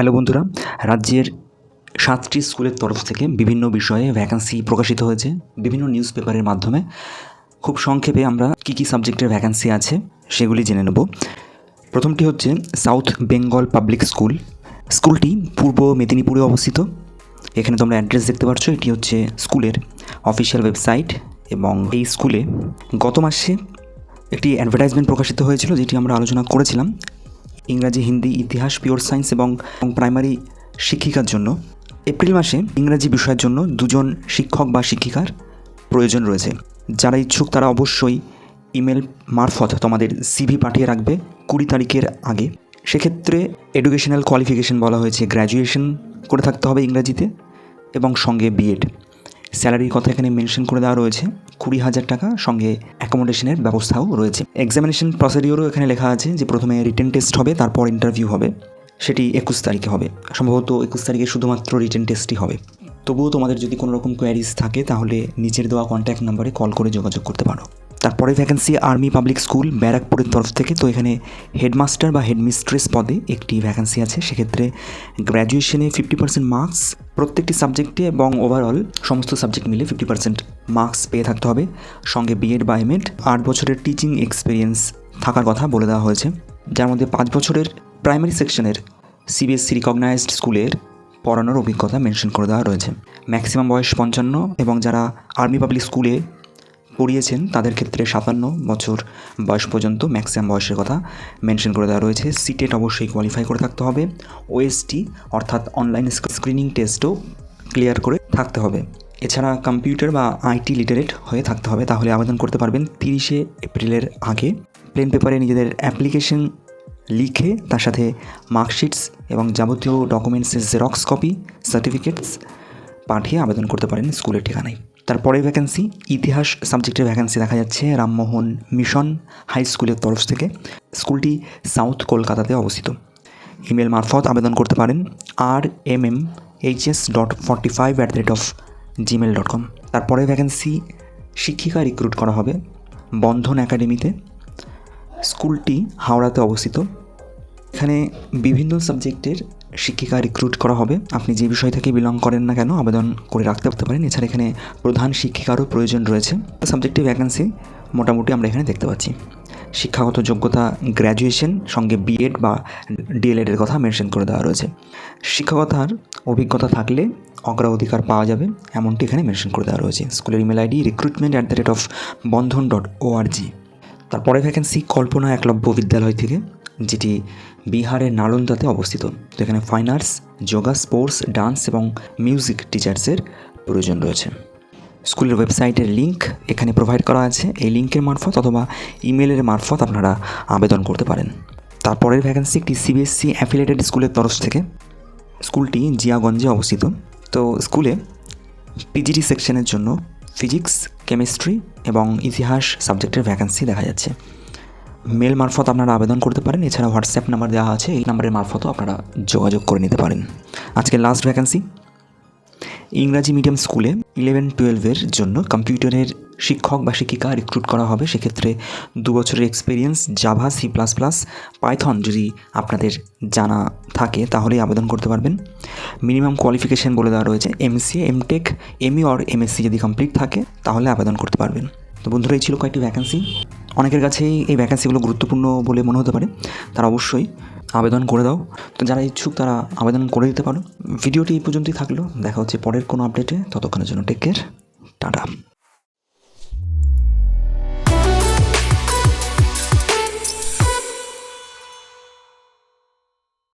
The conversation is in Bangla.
হ্যালো বন্ধুরা, রাজ্যের সাতটি স্কুলের তরফ থেকে বিভিন্ন বিষয়ে ভ্যাকান্সি প্রকাশিত হয়েছে, বিভিন্ন নিউজ পেপারের মাধ্যমে। খুব সংক্ষেপে আমরা কী কী সাবজেক্টের ভ্যাকান্সি আছে সেগুলি জেনে নেব। প্রথমটি হচ্ছে সাউথ বেঙ্গল পাবলিক স্কুল স্কুলটি পূর্ব মেদিনীপুরে অবস্থিত। এখানে তোমরা অ্যাড্রেস দেখতে পাচ্ছ এটি হচ্ছে স্কুলের অফিসিয়াল ওয়েবসাইট এবং এই স্কুলে গত মাসে একটি অ্যাডভার্টাইজমেন্ট প্রকাশিত হয়েছিল, যেটি আমরা আলোচনা করেছিলাম। ইংরাজি, হিন্দি, ইতিহাস পিওর সায়েন্স এবং প্রাইমারি শিক্ষিকার জন্য এপ্রিল মাসে ইংরাজি বিষয়ের জন্য দুজন শিক্ষক বা শিক্ষিকার প্রয়োজন রয়েছে। যারা ইচ্ছুক তারা অবশ্যই ইমেল মারফত তোমাদের সিভি পাঠিয়ে রাখবে কুড়ি তারিখের আগে। সেক্ষেত্রে এডুকেশনাল কোয়ালিফিকেশন বলা হয়েছে গ্র্যাজুয়েশন করে থাকতে হবে ইংরাজিতে এবং সঙ্গে বিএড স্যালারির কথা এখানে মেনশন করে দেওয়া রয়েছে। কুড়ি হাজার টাকা সঙ্গে অ্যাকোমোডেশনের ব্যবস্থাও রয়েছে। এক্সামিনেশন প্রসিডিওরও এখানে লেখা আছে যে প্রথমে রিটেন টেস্ট হবে, তারপর ইন্টারভিউ হবে। সেটি একুশ তারিখে হবে। সম্ভবত একুশ তারিখে শুধুমাত্র রিটেন টেস্টই হবে। তবুও তোমাদের যদি কোনো রকম কোয়ারিজ থাকে, তাহলে নিচের দেওয়া কন্ট্যাক্ট নাম্বারে কল করে যোগাযোগ করতে পারো। তারপরে ভ্যাকেন্সি আর্মি পাবলিক স্কুল ব্যারাকপুরের তরফ থেকে। তো এখানে হেডমাস্টার বা হেডমিস্ট্রেস পদে একটি ভ্যাকেন্সি আছে। সেক্ষেত্রে গ্র্যাজুয়েশনে ফিফটি পার্সেন্ট মার্কস প্রত্যেকটি সাবজেক্টে এবং ওভারঅল সমস্ত সাবজেক্ট মিলে ফিফটি পার্সেন্ট মার্কস পেয়ে থাকতে হবে। সঙ্গে বিএড বা এমএড আট বছরের টিচিং এক্সপিরিয়েন্স থাকার কথা বলে দেওয়া হয়েছে। যার মধ্যে পাঁচ বছরের প্রাইমারি সেকশনের সিবিএসসি রিকগনাইজড স্কুলের পড়ানোর অভিজ্ঞতা মেনশন করে দেওয়া রয়েছে। ম্যাক্সিমাম বয়স পঞ্চান্ন এবং যারা আর্মি পাবলিক স্কুলে পড়িয়েছেন তাদের ক্ষেত্রে সাতান্ন বছর বয়স পর্যন্ত ম্যাক্সিমাম বয়সের কথা মেনশন করে দেওয়া রয়েছে। সিটেট অবশ্যই কোয়ালিফাই করে থাকতে হবে। ওএসটি অর্থাৎ অনলাইন স্ক্রিনিং টেস্টও ক্লিয়ার করে থাকতে হবে। এছাড়া কম্পিউটার বা আইটি লিটারেট হয়ে থাকতে হবে। তাহলে আবেদন করতে পারবেন তিরিশে এপ্রিলের আগে। প্লেন পেপারে নিজেদের অ্যাপ্লিকেশন লিখে তার সাথে মার্কশিটস এবং যাবতীয় ডকুমেন্টসের জেরক্স কপি সার্টিফিকেটস পাঠিয়ে আবেদন করতে পারেন স্কুলের ঠিকানায়। তারপরে ভ্যাকেন্সি ইতিহাস সাবজেক্টের ভ্যাকেন্সি দেখা যাচ্ছে রামমোহন মিশন হাই স্কুলের তরফ থেকে। স্কুলটি সাউথ কলকাতাতে অবস্থিত। ইমেল মারফত আবেদন করতে পারেন আর M M H S dot forty five at the rate of Gmail dot com তারপরে ভ্যাকেন্সি শিক্ষিকা রিক্রুট করা হবে বন্ধন একাডেমিতে স্কুলটি হাওড়াতে অবস্থিত। এখানে বিভিন্ন সাবজেক্টের শিক্ষিকা রিক্রুট করা হবে। আপনি যে বিষয় থেকে বিলং করেন না কেন আবেদন করে রাখতে পারতে পারেন। এছাড়া এখানে প্রধান শিক্ষিকারও প্রয়োজন রয়েছে। সাবজেক্টিভ ভ্যাকেন্সি মোটামুটি আমরা এখানে দেখতে পাচ্ছি। শিক্ষাগত যোগ্যতা গ্র্যাজুয়েশন সঙ্গে বিএড বা ডিএলএডের কথা মেনশন করে দেওয়া রয়েছে। শিক্ষকতার অভিজ্ঞতা থাকলে অগ্রাধিকার পাওয়া যাবে, এমনটি এখানে মেনশন করে দেওয়া রয়েছে। স্কুলের email ID recruitment at the rate of Bandhan dot ORG তারপরে ভ্যাকেন্সি কল্পনা একলব্য বিদ্যালয় থেকে যেটি বিহারের নালন্দাতে অবস্থিত। তো এখানে fine arts yoga sports dance এবং মিউজিক টিচার্সের প্রয়োজন রয়েছে। স্কুলের ওয়েবসাইটের লিঙ্ক এখানে প্রোভাইড করা আছে। এই লিঙ্কের মারফত অথবা ইমেলের মারফত আপনারা আবেদন করতে পারেন। তারপরের ভ্যাকেন্সি একটি সিবিএসসি অ্যাফিলেটেড স্কুলের তরফ থেকে। স্কুলটি জিয়াগঞ্জে অবস্থিত। তো স্কুলে পিজিটি সেকশনের জন্য ফিজিক্স কেমিস্ট্রি এবং ইতিহাস সাবজেক্টের ভ্যাকেন্সি দেখা যাচ্ছে। মেল মারফত আপনারা আবেদন করতে পারেন। এছাড়া হোয়াটসঅ্যাপ নাম্বার দেওয়া আছে। এই নাম্বারের মারফতও আপনারা যোগাযোগ করে নিতে পারেন। আজকে লাস্ট ভ্যাকেন্সি ইংরাজি মিডিয়াম স্কুলে ইলেভেন টুয়েলভের জন্য কম্পিউটারের শিক্ষক বা শিক্ষিকা রিক্রুট করা হবে। সেক্ষেত্রে দু বছরের experience Java C plus plus Python যদি আপনাদের জানা থাকে তাহলেই আবেদন করতে পারবেন। মিনিমাম কোয়ালিফিকেশান বলে দেওয়া রয়েছে। MC MTech ME or MSc যদি কমপ্লিট থাকে, তাহলে আবেদন করতে পারবেন। তো বন্ধুরা, এই ছিল কয়েকটি ভ্যাকেন্সি অনেকের কাছেই এই ভ্যাকেন্সিগুলো গুরুত্বপূর্ণ বলে মনে হতে পারে। তারা অবশ্যই আবেদন করে দাও। তো যারা ইচ্ছুক, তারা আবেদন করে দিতে পারো। ভিডিওটি এই পর্যন্তই থাকল। দেখা হচ্ছে পরের কোনো আপডেটে ততক্ষণের জন্য টেক কেয়ার টাটা।